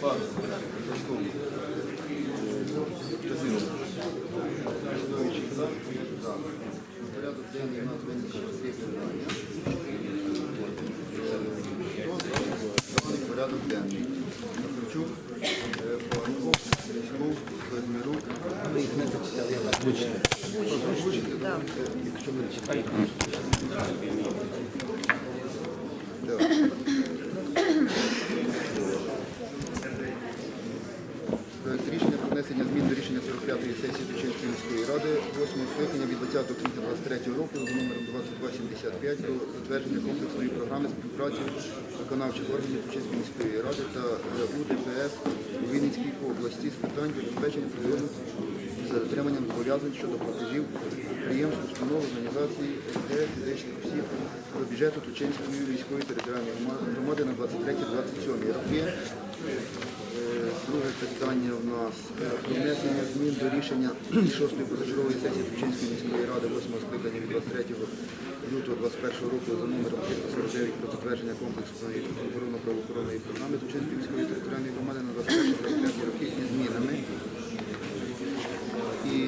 Порядок денний у нас. Порядок денний. 25-ї сесії Дочинської міської ради 8 скликання від 20 квітня 2023 року за номером 2275 до затвердження комплексної програми співпраці виконавчих органів Тучинської міської ради та УДПС у Вінницькій області з питань забезпечення природних за дотриманням зобов'язань щодо платежів підприємств, установ, організацій, фізичних осіб до бюджету Тучинської міської територіальної громади на 23-27 роки. Е, Друге питання в нас е, про внесення змін до рішення 6-ї позачергової сесії Тучинської міської ради 8 скликання від 23 лютого 2021 року за номером 349 про затвердження комплексної оборонно-правоохоронної програми Тучинської міської територіальної громади на 21-25 роки із змінами. І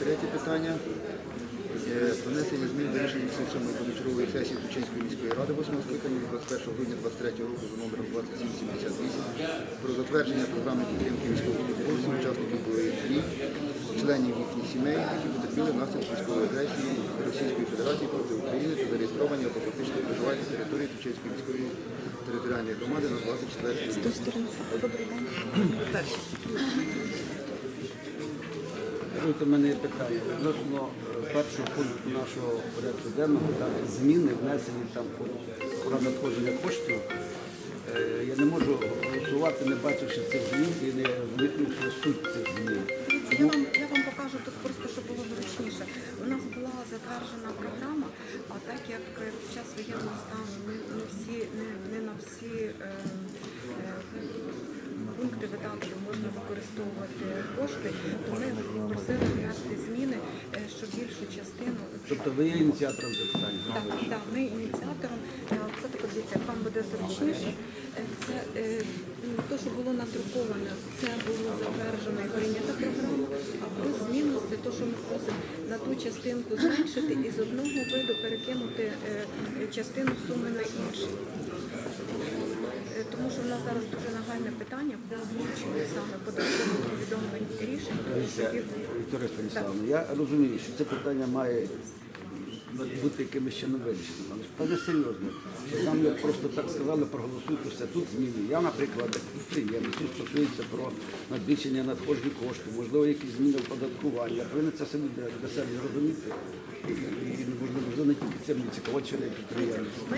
третє питання. Е, внесення змін до рішення 7 позачергової сесії Тучинської міської ради 8 скликання 21 грудня 2023 року за номером 2778 про затвердження програми підтримки військовослужбовців, учасників бойових дій, членів їхніх сімей, які потерпіли внаслідок військової агресії Російської Федерації проти України та зареєстровані або фактично проживають на території Тучинської міської територіальної громади на 24 рік. Даруйте мене питання. Відносно першого пункту нашого порядку денного, там зміни внесені там про надходження коштів. Е, Я не можу голосувати, не бачивши цих змін і не виключивши суть цих змін. Я вам, я вам покажу тут просто, щоб було зручніше. У нас була затверджена програма, а так як під час воєнного стану не, не всі не, не на всі е, е, пункти видатків можна використовувати кошти, то ми просили внести зміни, щоб що більшу частину Тобто ви є ініціатором запитання? так, так, ми ініціатором. Це так дивіться, вам буде зручніше. Е, Це е, м, то, що було надруковане, це було затверджено і прийнята програма. А плюс мінус це те, що ми просимо на ту частинку зменшити і з одного виду перекинути е, частину суми на інший. Е, Тому що в нас зараз дуже нагальне питання по озвученню саме податкових повідомлень рішень. Вікторія Станіславовна, я розумію, що це питання має бути якимось ще не вирішеним. Але питання серйозне. Нам як просто так сказали, проголосуйте все тут зміни. Я, наприклад, підприємець, що стосується про надбільшення надходжень коштів, можливо, якісь зміни в податкуванні. Ви це самі для для себе розумієте. І, можливо, не тільки це мені цікаво, чи не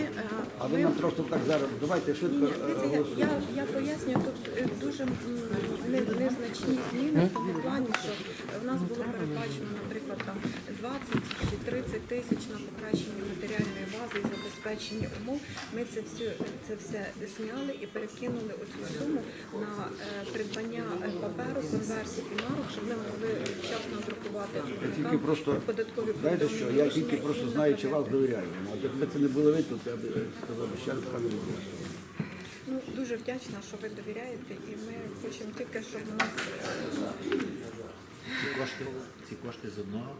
е, А ви нам просто так зараз, давайте швидко е, я, голосуємо. я, пояснюю, тут е, дуже не- незначні зміни в тому плані, що в нас було передбачено, наприклад, там 20 чи 30 тисяч на покращення матеріальної бази і забезпечення умов. Ми це все, це все зняли і перекинули оцю суму на е, придбання е, паперу, конверсій і марок, щоб ми могли вчасно друкувати тільки просто, податкові знаєте що, я тільки просто не знаю, чи вас довіряю. А якби це не було видно, то я б е, сказав, ще раз камеру було. Ну, дуже вдячна, що ви довіряєте, і ми хочемо тільки, щоб у нас Ці кошти, ці кошти з одного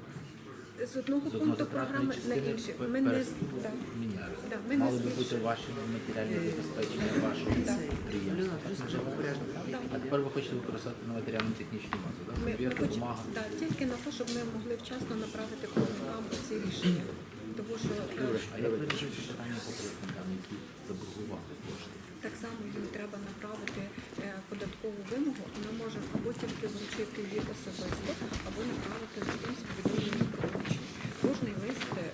з одного з пункту програми на інший. Ми не да, да, ми не Мали би бути ваші матеріальне забезпечення вашого підприємства. Так вже говорили. А тепер ви хочете використати на матеріально-технічну базу, так? Ми, ми Збірка, хочемо бумага. да, тільки на те, щоб ми могли вчасно направити платникам ці рішення. Тому що е, А як вирішуєте питання по платникам, які заборгували кошти? так само їм треба направити е, податкову вимогу, і ми можемо або тільки вручити її особисто, або направити з про вручення. Кожний лист е,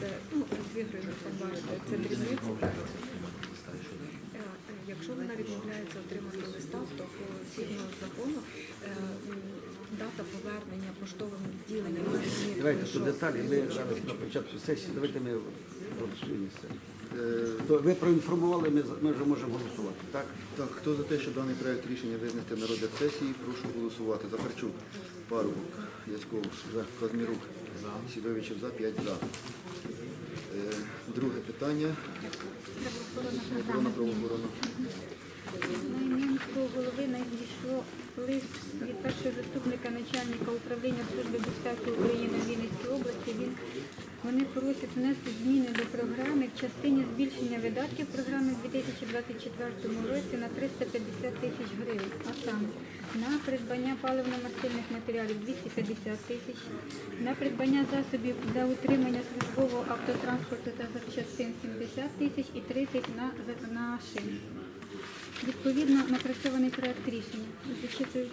це ну, 2 гривні формуєте, це дрібниці. Е, е, Якщо вона відмовляється отримати листа, то по згідно закону е, дата повернення поштовим відділенням Давайте що- деталі. Ми зараз на початку сесії, давайте ми голосуємо. Е, То ви проінформували, ми, ми вже можемо голосувати, так? Так, хто за те, що даний проект рішення визнести на розгляд сесії, прошу голосувати. Захарчук, Парубок, Яськов, за. Казмірук. Сідовичів за, 5 за. Е, Друге питання. Оборона правоохорона. На міського голови надійшло лист від першого заступника начальника управління Служби безпеки України в Вінницькій області. Він, вони просять внести зміни до програми в частині збільшення видатків програми в 2024 році на 350 тисяч гривень. А саме на придбання паливно-мастильних матеріалів 250 тисяч, на придбання засобів для утримання службового автотранспорту та запчастин 70 тисяч і 30 на, на шин. Відповідно, напрацьований проект рішення. Зачитую.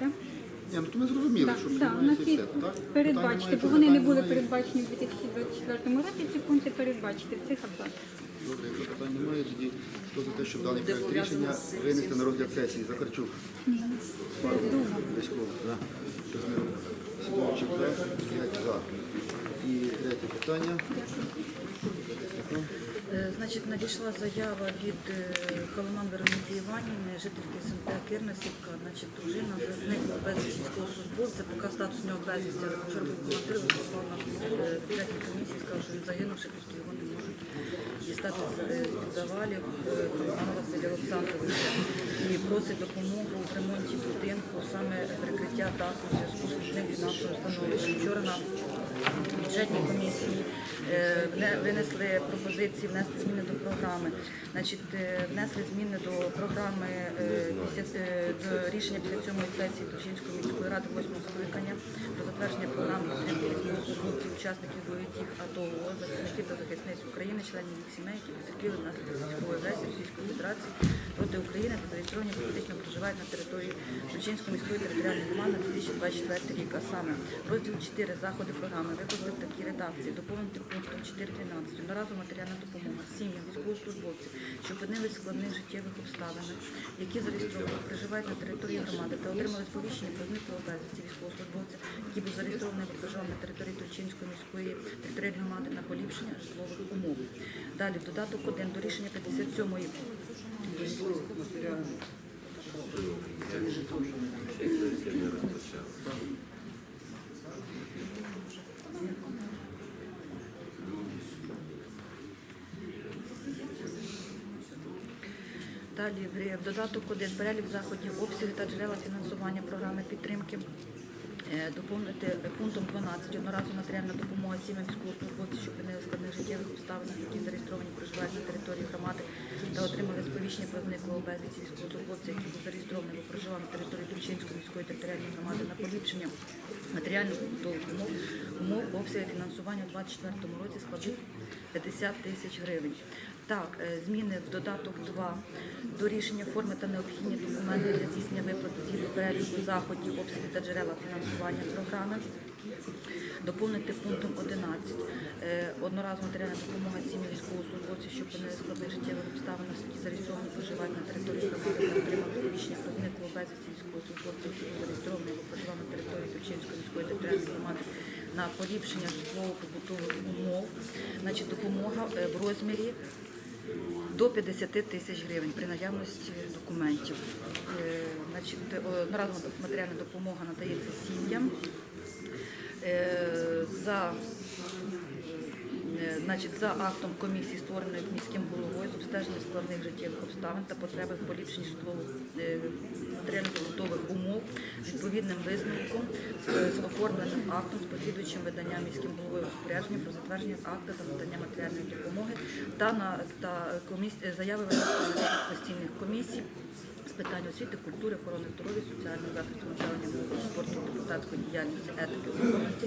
Да? Ні, ну то ми зрозуміли, Так, що да, у нас так? передбачити, бо вони не були передбачені в 2024 році. Ці пункти передбачити в цих абзацах. Добре, якщо питань немає, тоді хто за те, щоб даний проект рішення винести на розгляд сесії? Захарчук. Казмиров. За. П'ять за. І третє питання. Е, Значить, надійшла заява від е, Коломан Іванівни, жительки СМТ Кирнесівка, значить, дружина зникла без військовослужбовця, поки статус у нього безвісті, був командир, виступав на е, комісії, сказав, що він загинувши, просто його не можуть дістати з е, завалів Василя Олександровича і просить допомогу в ремонті будинку, саме прикриття даху зв'язку з фінансовим становищем. Вчора на бюджетній комісії е, винесли пропозиції внести зміни до програми. Значить, е, внесли зміни до програми е, 50, до рішення 57-ї сесії Тучинської міської ради 8 скликання про затвердження програми підтримки учасників бойових АТО, ООС, захисників та захисниць України, членів їх сімей, які потерпіли внаслідок військової агресії Російської Федерації проти України та зареєстровані політично проживають на території Тучинської міської територіальної громади на 2024 рік. А саме розділ 4 заходи програми викласти в такій редакції, доповнити пунктом 4.12 одноразова матеріальна допомога сім'ям військовослужбовців, що опинились в складних життєвих обставинах, які зареєстровані, проживають на території громади та отримали сповіщення про зниклого безвісті військовослужбовця, які був зареєстрований або на території Турчинської міської територіальної громади на поліпшення житлових умов. Далі додаток 1 до рішення 57-ї Далі в додаток 1 перелік заходів, обсяги та джерела фінансування програми підтримки. Е, Доповнити пунктом 12 одноразова матеріальна допомога сім'ям військовослужбовців, що опинили в складних життєвих обставинах, які зареєстровані проживають на території громади та отримали сповіщення про зниклого безвісті військовослужбовця, які був зареєстрований або проживав на території Тульчинської міської територіальної громади на поліпшення матеріальних умов, умов обсяги фінансування у 2024 році складуть 50 тисяч гривень. Так, е, зміни в додаток 2 до рішення форми та необхідні документи для здійснення виплати згідно переліку заходів, обсяги та джерела фінансування програми. Доповнити пунктом 11. Е, Одноразова матеріальна допомога сім'ї військовослужбовців, що опинили складних життєвих обставинах, які зареєстровані проживають на території громади та отримали рішення про зниклого безвісті військовослужбовців, які зареєстровані або проживали на території Тульчинської міської територіальної громади на поліпшення житлово-побутових умов. Значить, допомога е, в розмірі до 50 тисяч гривень при наявності документів. Е, одноразова матеріальна допомога надається сім'ям. Е, За, значить, за актом комісії, створеної міським головою з обстеження складних життєвих обставин та потреби в поліпшенні житлових е, умов відповідним висновком з, оформленим актом з послідуючим виданням міським головою розпорядження про затвердження акта за надання матеріальної допомоги та на та комісії заяви постійних комісій з питань освіти, культури, охорони здоров'я, соціального захисту населення, спорту, депутатської діяльності, етики, законності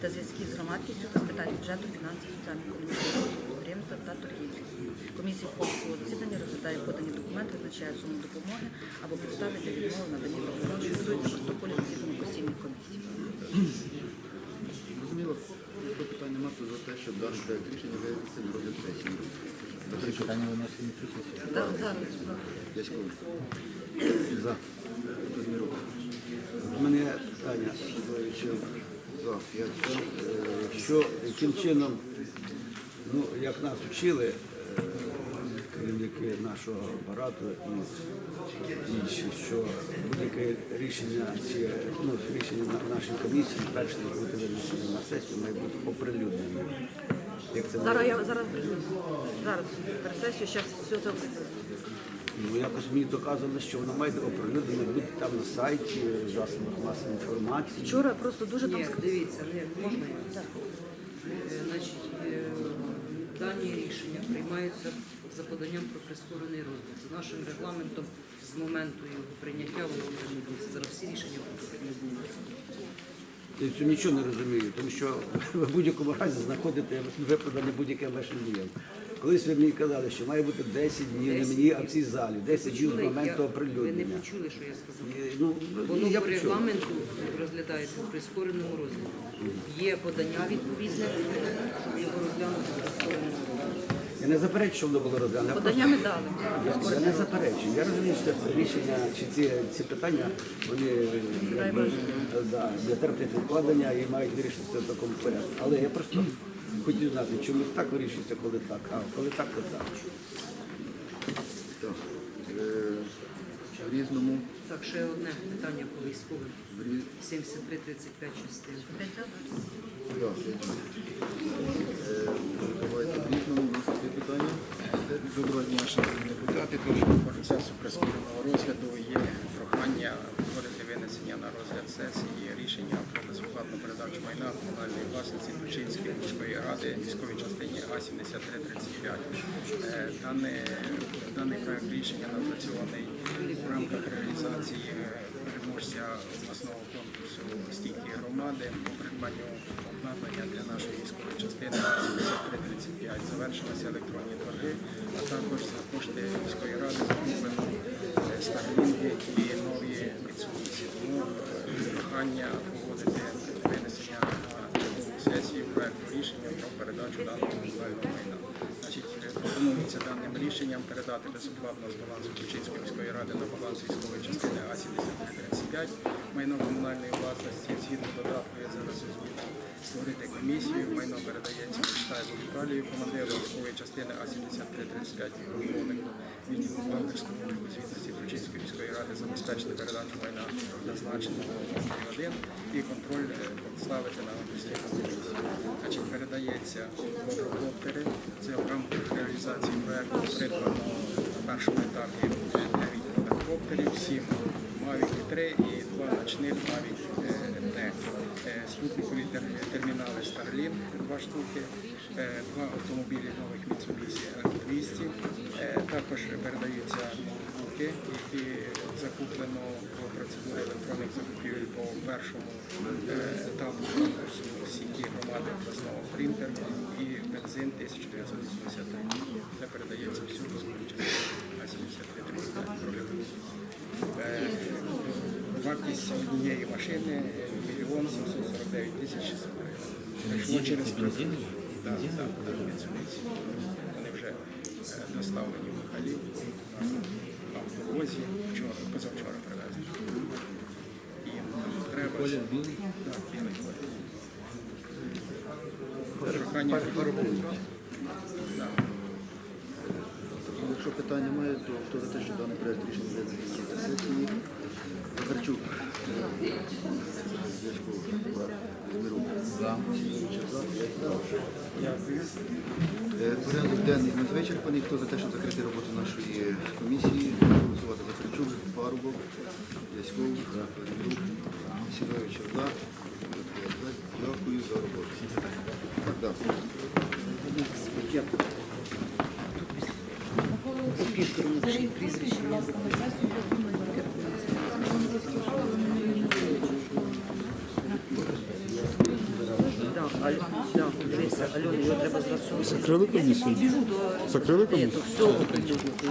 та зв'язків з громадськістю та з питань бюджету, фінансів, соціально-економічного підприємства та торгівлі. Комісія свого засідання розглядає подані документи, визначає суму допомоги або підстави для відмови надані допомоги, що стосується протоколів засідання постійних комісій. Зрозуміло. Немає, то за те, щоб даний рішення на розгляд сесії. Ці питання виносять на цю сесію. Так, зараз. За. Казмиров. У мене питання. За. За. Е, Що яким чином, ну як нас вчили е, керівники нашого апарату і інші, що будь-яке рішення чи ну, рішення на нашій комісії, перш ніж бути винесено на сесію, має бути оприлюднено. Як це Зараз я зараз зараз перед зараз все це Ну, якось мені доказано, що воно має оприлюднено бути там на сайті, засобах масової інформації. Вчора просто дуже там Ні, дивіться, не можна я? Е, Значить, е, дані рішення приймаються за поданням про прискорений розгляд. За нашим регламентом з моменту його прийняття воно вже не буде. Зараз всі рішення будуть не будуть. Я нічого не розумію, тому що ви в будь-якому разі знаходите виправдання будь-яке ваше діяння. Колись ви мені казали, що має бути 10 днів не мені, а в цій залі. 10 днів з моменту оприлюднення. Ви не почули, що я сказав? Ну, Воно я по почув. регламенту розглядається в прискореному розгляді. Є подання відповідне, щоб його розглянути в прискореному розгляді. Я не заперечую, що воно було розглянуто. Я подання ми дали. просто- Я не заперечую. Я розумію, що це рішення чи ці, ці питання вони якби, да, не терплять відкладення і мають вирішитися в такому порядку. Але я просто хотів знати, чому так вирішується, коли так, а коли так, то так. Так. Е, В різному. Так, ще одне питання по військовим. 73-35 частин. Е, Давайте в різному. У нас є питання. Доброго дня, шановні депутати. Тож по процесу прискореного розгляду є прохання вводити винесення на розгляд сесії рішення про безоплатну передачу майна комунальної власності Тучинської міської ради військовій частині А-7335. Е, Даний, даний проект рішення напрацьований в рамках реалізації переможця обласного конкурсу стійкі громади по придбанню обладнання для нашої військової частини А-7335. Завершилися електронні торги, а також за кошти міської ради закуплено старлінги і нові Mitsubishi. Тому е, прохання погодити винесення на сесію проекту рішення про передачу даного комунального майна. Е, пропонується даним рішенням передати безоплатно з балансу Ключинської міської ради на баланс військової частини А-7335 майно комунальної власності згідно додатку я зараз озвучу створити комісію. Майно передається Штайбу Віталію, командиру військової частини А-7335 полковнику відділу обліку звітності Ключинської міської ради забезпечити передачу майна зазначеного номер 1 і контроль е, поставити на комісію. Значить, передається квадрокоптери. Це в рамках реалізації проекту придбано в першому етапі 9 квадрокоптерів, 7 Mavic 3 і 2 ночних Mavic Т. Е, Спутникові термінали Starlink 2 штуки, е, два автомобілі нових Mitsubishi L200. Е, Також передаються ноутбуки, які закуплено по процедурі електронних закупівель по першому е, етапу конкурсу сіті громади обласного принтер і бензин 1983. Це передається всю на 73 Е, Вартість однієї машини мільйон 749 тисяч 600 гривень. Через бензин? Так, так, так, Вони вже доставлені в Михайлів на автовозі. Вчора, позавчора привезли. І треба... Колір білий? Так, білий колір. Прохання Так. Якщо питань немає, то хто за те, що даний проект рішення закінчити сесії? Захарчук. Порядок денний не вичерпаний. Хто за те, щоб закрити роботу нашої комісії? Голосувати Захарчук, Парубов, Яськов, Передрук, Сідович, за. Дякую за роботу. Закрили комісію? Закрили комісію? Все оприлюднити.